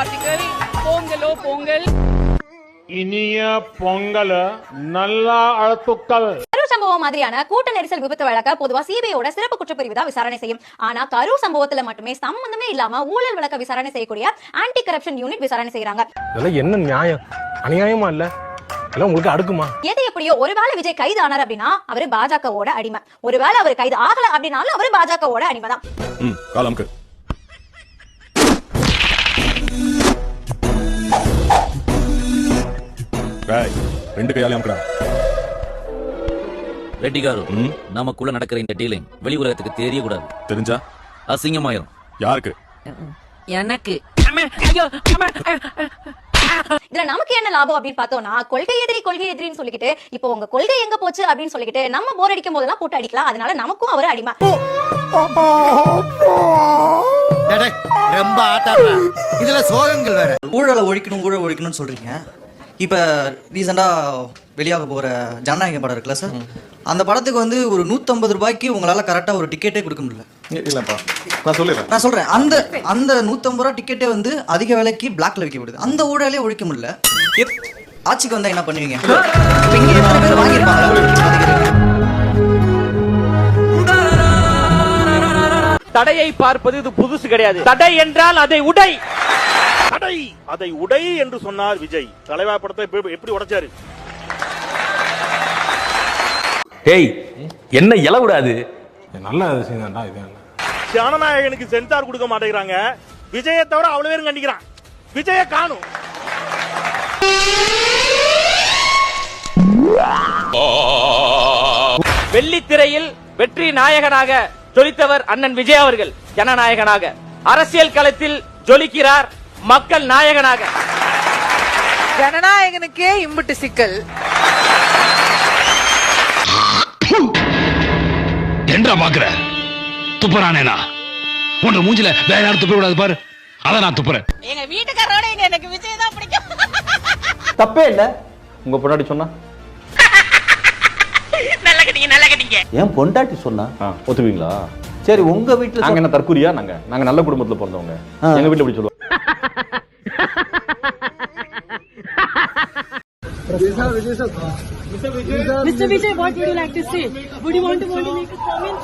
வாழ்த்துக்கள் பொங்கலோ பொங்கல் இனிய பொங்கல் நல்லா அழுத்துக்கள் சம்பவம் மாதிரியான கூட்ட நெரிசல் விபத்து வழக்க பொதுவா சிபிஐயோட சிறப்பு குற்றப்பிரிவு தான் விசாரணை செய்யும். ஆனா கரூர் சம்பவத்துல மட்டுமே சம்பந்தமே இல்லாம ஊழல் வழக்க விசாரணை செய்யக்கூடிய ஆன்டி கரப்ஷன் யூனிட் விசாரணை செய்யறாங்க இதெல்லாம் என்ன நியாயம்? அநியாயமா இல்ல? எல்லாம் உங்களுக்கு அடுக்குமா? எது எப்படியோ ஒருவேளை விஜய் கைது ஆனார் அப்படின்னா அவரு பாஜகவோட அடிமை. ஒருவேளை அவர் கைது ஆகல அப்படின்னாலும் அவரு பாஜகவோட அடிமை தான் காலம்க்கு ராய் ரெண்டு கையாலே அமுக்குடா. ரெட்டிகாரு ம்? நமக்குள்ள நடக்கிற இந்த டீலிங் வெளி உலகத்துக்கு தெரியக்கூடாது. தெரிஞ்சா? அசிங்கமாயிரும். யாருக்கு? எனக்கு. இதுல நமக்கு என்ன லாபம் அப்படின்னு பார்த்தோம்னா கொள்கை எதிரி கொள்கை எதிரின்னு சொல்லிக்கிட்டு இப்போ உங்க கொள்கை எங்க போச்சு அப்படின்னு சொல்லிக்கிட்டு நம்ம போர் அடிக்கும் போதெல்லாம் போட்டு அடிக்கலாம். அதனால நமக்கும் அவர் அடிமை. ரொம்ப ஆட்டாடுற இதுல சோகங்கள் வேற. ஊழலை ஒழிக்கணும் ஊழல் ஒழிக்கணும்னு சொல்றீங்க. இப்ப ரீசெண்டா வெளியாக போற ஜனநாயக படம் இருக்குல்ல சார் அந்த படத்துக்கு வந்து ஒரு 150 ரூபாய்க்கு உங்களால கரெக்டா ஒரு டிக்கெட்டே கொடுக்க முடியல. இல்லப்பா. நான் சொல்லிடுறேன். நான் சொல்றேன். அந்த அந்த 150 ரூபாய் டிக்கெட்டே வந்து அதிக விலைக்கு பிளாக்ல விற்கப்படுது. அந்த ஊழலே ஒழிக்க முடியல. ஆட்சிக்கு வந்தா என்ன பண்ணுவீங்க? இப்ப இங்க எத்தனை பேர் வாங்கியிருப்பாங்களா தடையை பார்ப்பது இது புதுசு கிடையாது. தடை என்றால் அதை உடை. தடை அதை உடை என்று சொன்னார் விஜய். தலைவா படத்தை எப்படி- உடைச்சாரு? டேய் என்ன இல விடாது நல்ல விஷயம் தான்டா இது ஜனநாயகனுக்கு சென்சார் கொடுக்க மாட்டேங்கிறாங்க. விஜயை தவிர அவ்வளவு பேரும் கண்டிக்கிறான். விஜய காணும். வெள்ளித்திரையில் வெற்றி நாயகனாக ஜொலித்தவர் அண்ணன் விஜய் அவர்கள் ஜனநாயகனாக. அரசியல் களத்தில் ஜொலிக்கிறார் மக்கள் நாயகனாக. ஜனநாயகனுக்கே இம்புட்டு சிக்கல். என்றா பாக்குற? துப்புறானேனா உன்ற மூஞ்சில வேற யாரும் துப்ப கூடாது பாரு. அத நான் துப்புறேன். எங்க வீட்டுக்காரோட எனக்கு விஜய் தான் பிடிக்கும். தப்பே இல்ல. உங்க பொண்டாட்டி சொன்னா? நல்ல கட்டிங்க நல்ல கட்டிங்க. என் பொண்டாட்டி சொன்னா? ஒத்துவீங்களா சரி உங்க வீட்டுல நாங்க என்ன தற்கூரியா? நாங்க நாங்க நல்ல குடும்பத்துல பிறந்தவங்க. எங்க வீட்டுல இப்படி சொல்லுவோம் Mr. Vijay, what would you like to say? Would you want to want to make a comment?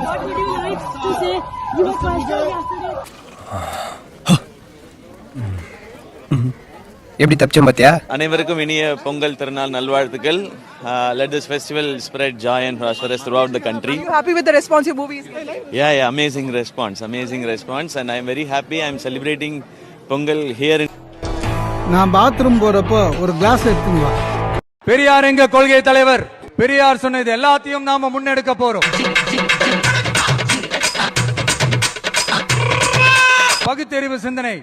What would you like to say? You were crushed down yesterday. எப்படி தப்பிச்சோம் பாத்தியா அனைவருக்கும் இனிய பொங்கல் திருநாள் நல்வாழ்த்துக்கள் let this festival spread joy and prosperous throughout the country You happy with the response your movie is getting? Yeah yeah amazing response amazing response and I am very happy I am celebrating Pongal here in நான் bathroom போறப்போ ஒரு class எடுத்துங்க பெரியார் எங்க கொள்கை தலைவர்? பெரியார் சொன்னது எல்லாத்தையும் நாம முன்னெடுக்க போறோம். பகுத்தறிவு சிந்தனை.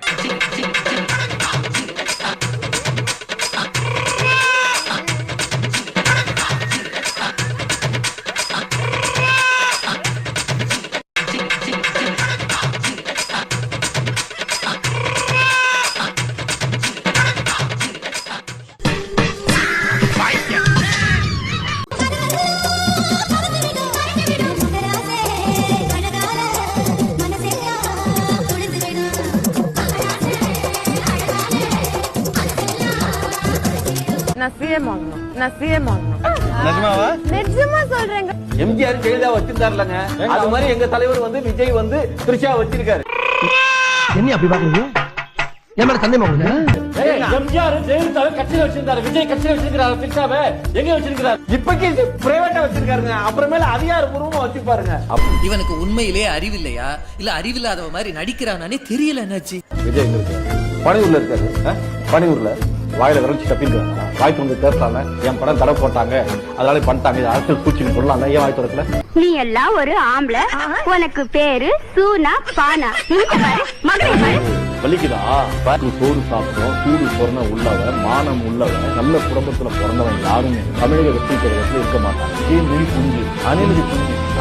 நான் சிஎம் ஆகணும் எம்ஜிஆர் ஜெயலலிதா வச்சிருந்தாருலங்க. அது மாதிரி எங்க தலைவர் வந்து விஜய் வந்து த்ரிஷா வச்சிருக்காரு. என்ன அப்படி பாக்குறீங்க? என் மேல சந்தேகம் உங்களுக்கு எம்ஜிஆர் ஜெயலலிதா கட்சியில வச்சிருந்தாரு. விஜய் கட்சியில வச்சிருக்காரு த்ரிஷாவை எங்க வச்சிருக்காரு இப்பக்கி பிரைவேட்டா வச்சிருக்காருங்க. அப்புறமேல அதிகாரப்பூர்வமா வச்சிருப்பாருங்க இவனுக்கு உண்மையிலே அறிவில்லையா இல்ல அறிவில்லாதவ மாதிரி நடிக்கிறானே தெரியல என்னாச்சு? விஜய் பனையூர்ல இருக்காரு? பனையூர்ல வாயில விரல்ச்சி தப்பிருக்காங்க வாய் திறந்து பேசலாம்ல என் படம் தடை போட்டாங்க. அதனால பண்ணிட்டாங்க. இது அரசியல் பூச்சின்னு சொல்லலாம்ல ஏன் வாய் திறக்கல நீ எல்லாம் ஒரு ஆம்பளை. உனக்கு பேரு சூனா பானா. மகளை வலிக்குதா? பாத்து சோறு சாப்பிட்டோம் சூடு பொறந்த உள்ளவன் மானம் உள்ளவன் நல்ல குடும்பத்துல பிறந்தவன் யாருமே தமிழக வெற்றி கழகத்துல இருக்க புரிஞ்சு?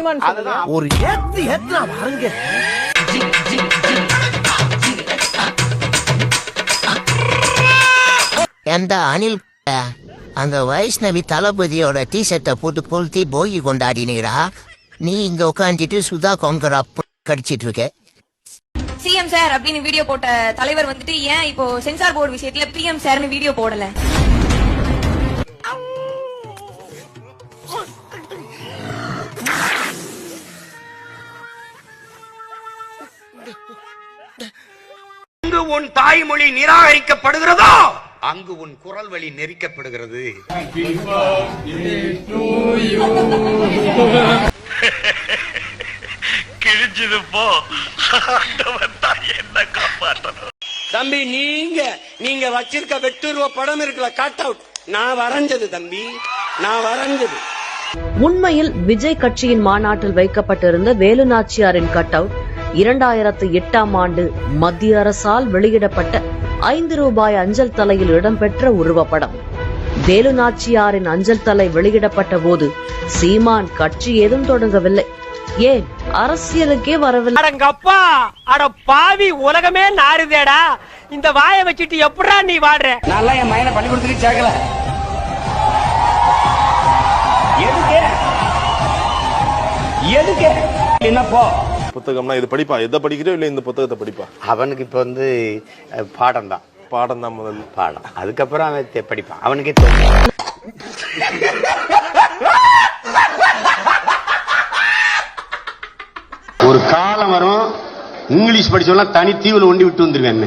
புரிஞ்சு. ஒரு ஏத்து பாருங்க. எந்த அனில் அந்த வைஷ்ணவி தளபதியோட டி ஷர்ட்டை போட்டு கொளுத்தி போகி கொண்டாடினீரா? நீ இங்க உட்காந்துட்டு சுதா கொங்கரா கடிச்சிட்டு இருக்க சிஎம் சார் அப்படின்னு வீடியோ போட்ட தலைவர் வந்துட்டு ஏன் இப்போ சென்சார் போர்டு விஷயத்துல பிஎம் சார்னு வீடியோ போடல? உன் தாய்மொழி நிராகரிக்கப்படுகிறதோ? அங்கு உன் குரல் வழி நெரிக்கப்படுகிறது. கிழிஞ்சது போ. என்ன காப்பாற்றணும். தம்பி நீங்க நீங்க வச்சிருக்க வெட்டுருவ படம் இருக்குல்ல கட் அவுட் நான் வரைஞ்சது தம்பி. நான் வரைஞ்சது. உண்மையில் விஜய் கட்சியின் மாநாட்டில் வைக்கப்பட்டிருந்த வேலுநாச்சியாரின் கட் அவுட் இரண்டாயிரத்து எட்டாம் ஆண்டு மத்திய அரசால் வெளியிடப்பட்ட ஐந்து ரூபாய் அஞ்சல் தலையில் இடம்பெற்ற உருவப்படம். வேலுநாச்சியாரின் அஞ்சல் தலை வெளியிடப்பட்ட போது சீமான் கட்சி ஏதும் தொடங்கவில்லை. ஏன்? அரசியலுக்கே வரவில்லை. அடங்கப்பா அட பாவி உலகமே நாறுதேடா. இந்த வாயை வச்சுட்டு எப்படா நீ வாடுற? நான் என் மையனை பள்ளிக்கூடத்துக்கு சேர்க்கல. எதுக்கு? எதுக்கு? என்னப்போ புத்தகம்னா இது படிப்பா? எதை படிக்கிறோ இல்ல இந்த புத்தகத்தை படிப்பா? அவனுக்கு இப்ப வந்து பாடம் தான் பாடம் தான் முதல். பாடம். அதுக்கப்புறம் அவன் படிப்பான். அவனுக்கே ஒரு காலம் வரும் இங்கிலீஷ் படிச்சவெல்லாம் தனி தீவுல ஒண்டி விட்டு வந்துருவேன்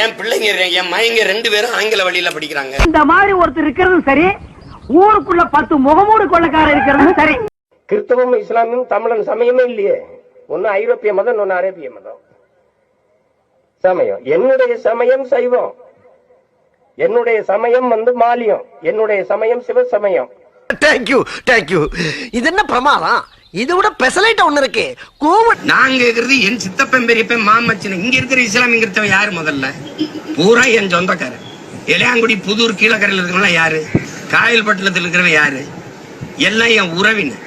என் பிள்ளைங்க என் மையங்க ரெண்டு பேரும் ஆங்கில வழியில படிக்கிறாங்க. இந்த மாதிரி ஒருத்தர் இருக்கிறதும் சரி ஊருக்குள்ள பத்து முகமூடு கொள்ளக்காரர் இருக்கிறதும் சரி. கிறிஸ்தவம் இஸ்லாமும் தமிழன் சமயமே இல்லையே. ஒன்னு ஐரோப்பிய மதம் ஒன்னு அரேபிய மதம். சமயம். என்னுடைய சமயம் சைவம். என்னுடைய சமயம் வந்து மாலியம். என்னுடைய சமயம் சிவ சமயம். தேங்க்யூ தேங்க்யூ இது என்ன பிரமாதம்? இது விட பெசலைட் ஒண்ணு இருக்கு. கோவட் நான் கேக்குறது என் சித்தப்பன் பெரியப்பன் மாமச்சன். இங்க இருக்கிற இஸ்லாமிய கிறிஸ்தவன் யாரு முதல்ல? பூரா என் சொந்தக்காரர். இளையாங்குடி புதூர் கீழக்கரையில் இருக்கிறவங்க யாரு? காயல்பட்டினத்தில் இருக்கிறவன் யாரு? எல்லாம் என் உறவினர்.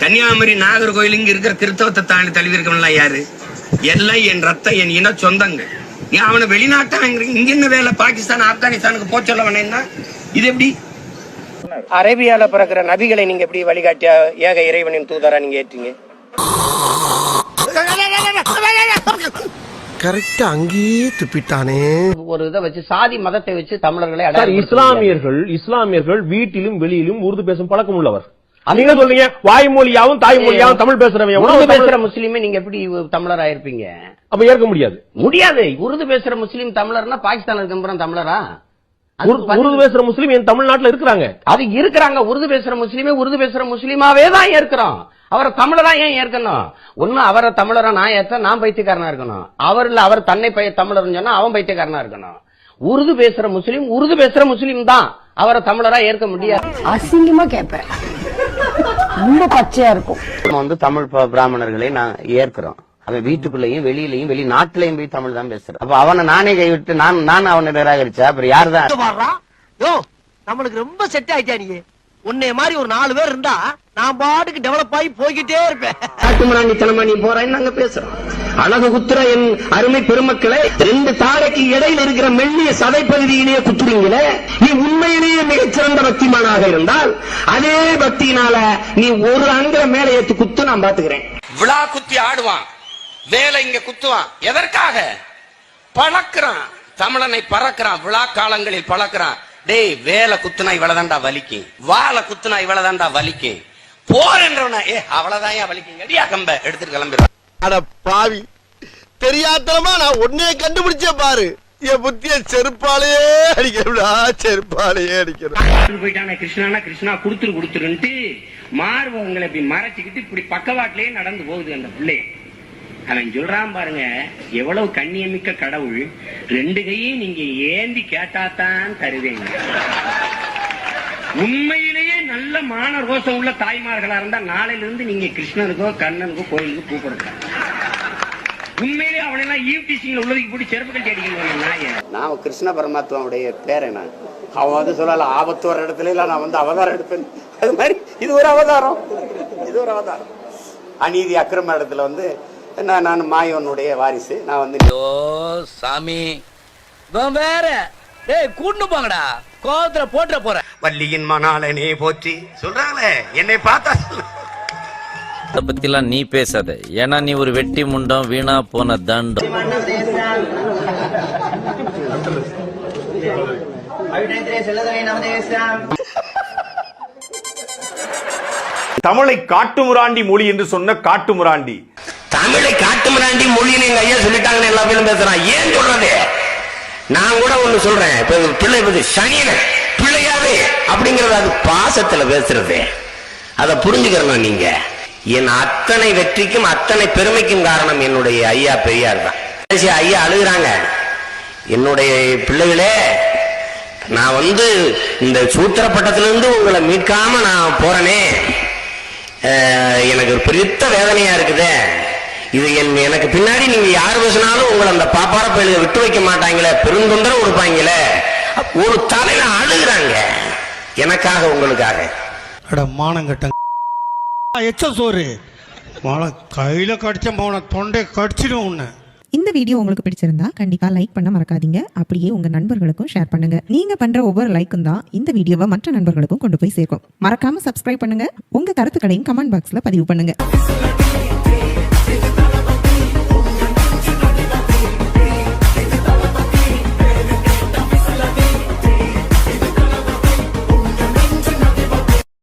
கன்னியாகுமரி நாகர்கோயில் இங்க இருக்கிற கிறிஸ்தவத்தை தாண்டி தழுவி இருக்கவன்லாம் யாரு? எல்லாம் என் ரத்த என் இன சொந்தங்கள். நீ அவனை வெளிநாட்டான் இங்க என்ன வேலை? பாகிஸ்தான் ஆப்கானிஸ்தானுக்கு போச் சொல்ல வேணா இது எப்படி? அரேபியால பிறக்கிற நபிகளை நீங்க எப்படி வழிகாட்டியா? ஏக இறைவனின் தூதரா நீங்க ஏற்றீங்க? கரெக்டா அங்கேயே துப்பிட்டானே. ஒரு இதை வச்சு சாதி மதத்தை வச்சு தமிழர்களை இஸ்லாமியர்கள் இஸ்லாமியர்கள் வீட்டிலும் வெளியிலும் உருது பேசும் பழக்கம் உள்ளவர். நீங்க சொல்றீங்க? வாய்மொழியாவும் தாய்மொழியாவும் தமிழ் பேசுறவன் உருது பேசுற முஸ்லீமே நீங்க எப்படி தமிழரா இருப்பீங்க அப்ப ஏற்க முடியாது. முடியாது. உருது பேசுற முஸ்லீம் தமிழர்னா பாகிஸ்தான்ல இருக்க தமிழரா? உருது பேசுற முஸ்லீம் என் தமிழ்நாட்டுல இருக்கிறாங்க. அது இருக்கிறாங்க. உருது பேசுற முஸ்லீமே உருது பேசுற முஸ்லீமாவே தான் ஏற்கிறோம். அவரை தமிழரா ஏன் ஏற்கணும்? ஒண்ணு அவரை தமிழரா நான் ஏற்ற நான் பைத்தியக்காரனா இருக்கணும். அவர் இல்ல அவர் தன்னை பைய தமிழர்னு சொன்னா அவன் பைத்தியக்காரனா இருக்கணும். உருது பேசுற முஸ்லீம் உருது பேசுற முஸ்லீம் தான். அவரை தமிழரா ஏற்க முடியாது. அசிங்கமா கேட்பேன் ரொம்ப பச்சையா இருக்கும். நம்ம வந்து தமிழ் பிராமணர்களை நான் ஏற்கிறோம். அவன் வீட்டுக்குள்ளேயும் வெளியிலயும் வெளிநாட்டுலயும் போய் தமிழ் தான் பேசுறான். அப்ப அவனை நானே கைவிட்டு நான் நான் அவனை நிராகரிச்சா? அப்புறம் யார் தான்? யோ நம்மளுக்கு ரொம்ப செட் ஆயிட்டா நீ? உன்னைய மாதிரி ஒரு நாலு பேர் இருந்தா நான் பாட்டுக்கு டெவலப் ஆகி போய்கிட்டே இருப்பேன். காட்டுமிராண்டித்தனமா நீ போறேன்னு நாங்க பேசுறோம்? அழகு குத்துற என் அருமை பெருமக்களே ரெண்டு தாடைக்கு இடையில இருக்கிற மெல்லிய சதை பகுதியிலேயே குத்துறீங்களே நீ உண்மையிலேயே மிகச்சிறந்த பக்திமானாக இருந்தால் அதே பக்தியினால நீ ஒரு அங்க மேல ஏத்து குத்து நான் பாத்துக்கிறேன் விழா குத்தி ஆடுவான் வேலை இங்க குத்துவான். எதற்காக? பழக்கிறான் தமிழனை பறக்கிறான் விழா காலங்களில் பழக்கிறான். டேய் வேலை குத்துனா இவ்வளவுதான்டா வலிக்கும் வாழை குத்துனா இவ்வளவுதான்டா வலிக்கும் போர் என்றவன ஏ அவ்வளவுதான் வலிக்கும் அடியா கம்ப எடுத்துட்டு கிளம்பிடுவான் அட பாவி. தெரியாதனமா நான் உன்னைய கண்டுபிடிச்சே பாரு. என் புத்திய செருப்பாலேயே அடிக்கிறா செருப்பாலேயே அடிக்கிறேன். போயிட்டானே கிருஷ்ணானா? கிருஷ்ணா குடுத்துரு குடுத்துருன்ட்டு மார்பகங்களை இப்படி மறைச்சுக்கிட்டு இப்படி பக்கவாட்டிலேயே நடந்து போகுது அந்த பிள்ளை. அவன் சொல்றான் பாருங்க எவ்வளவு கண்ணியமிக்க கடவுள் ரெண்டு கையும் நீங்க ஏந்தி கேட்டாதான் தருவேங்க உண்மையிலேயே நல்ல மான ரோசம் உள்ள தாய்மார்களா இருந்தா நாளையில இருந்து நீங்க கிருஷ்ணனுக்கோ கண்ணனுக்கோ கோயிலுக்கு கூப்பிடுங்க உண்மையிலேயே அவனெல்லாம் ஈவ் டீச்சிங்ல உள்ளதுக்கு போட்டு செருப்பு கட்டி அடிக்கணும் நாய? நான் கிருஷ்ண பரமாத்மாவுடைய பேரை நான். அவன் வந்து சொல்லல ஆபத்து வர இடத்துல எல்லாம் நான் வந்து அவதாரம் எடுப்பேன். அது மாதிரி இது ஒரு அவதாரம். இது ஒரு அவதாரம். அநீதி அக்கிரம இடத்துல வந்து நான் நான் மாயோனுடைய வாரிசு. நான் வந்து சாமி. வேற. டேய் கூட்டு போங்கடா. கோவத்துல போட்டுற போற வள்ளியின் மணாலனே போற்றி. சொல்றாங்களே? என்னை பார்த்தா சொல்லு. அத பத்திலாம் நீ பேசாத. ஏன்னா நீ ஒரு வெட்டி முண்டம் வீணா போன தண்டம். தமிழை காட்டுமுராண்டி மொழி என்று சொன்ன காட்டுமுராண்டி தமிழை காட்டுமிராண்டி மொழின்னு எங்க ஐயா சொல்லிட்டாங்கன்னு எல்லா பேரும் பேசுறான். ஏன் சொல்றது? நான் கூட ஒண்ணு சொல்றேன். இப்ப பிள்ளை பத்தி சனியன பிள்ளையாவே அப்படிங்கறது அது பாசத்துல பேசுறது. அதை புரிஞ்சுக்கிறணும் நீங்க? என் அத்தனை வெற்றிக்கும் அத்தனை பெருமைக்கும் காரணம் என்னுடைய ஐயா பெரியார் தான். ஐயா அழுகுறாங்க. என்னுடைய பிள்ளைகளே நான் வந்து இந்த சூத்திர பட்டத்திலிருந்து உங்களை மீட்காம நான் போறேனே. எனக்கு ஒரு பெருத்த வேதனையா இருக்குதே. இது என் எனக்கு பின்னாடி நீங்க யார் பேசினாலும் உங்களை அந்த பாப்பார பயிலுக விட்டு வைக்க மாட்டாங்களே. பெருந்தொந்தரவு கொடுப்பாங்களே. ஒரு தலையில அழுகுறாங்க. எனக்காக உங்களுக்காக. அட மானங்கட்ட எச்ச சோறு. மழை கையில கடிச்ச போன தொண்டை கடிச்சிடும் உன்னை. இந்த வீடியோ உங்களுக்கு பிடிச்சிருந்தா கண்டிப்பா லைக் பண்ண மறக்காதீங்க. அப்படியே உங்க நண்பர்களுக்கும் ஷேர் பண்ணுங்க. நீங்க பண்ற ஒவ்வொரு லைக்கும் தான் இந்த வீடியோவை மற்ற நண்பர்களுக்கும் கொண்டு போய் சேர்க்கும். மறக்காம சப்ஸ்கிரைப் பண்ணுங்க. உங்க கருத்துக்களையும் கமெண்ட் பாக்ஸ்ல பதிவு பண்ணுங்க.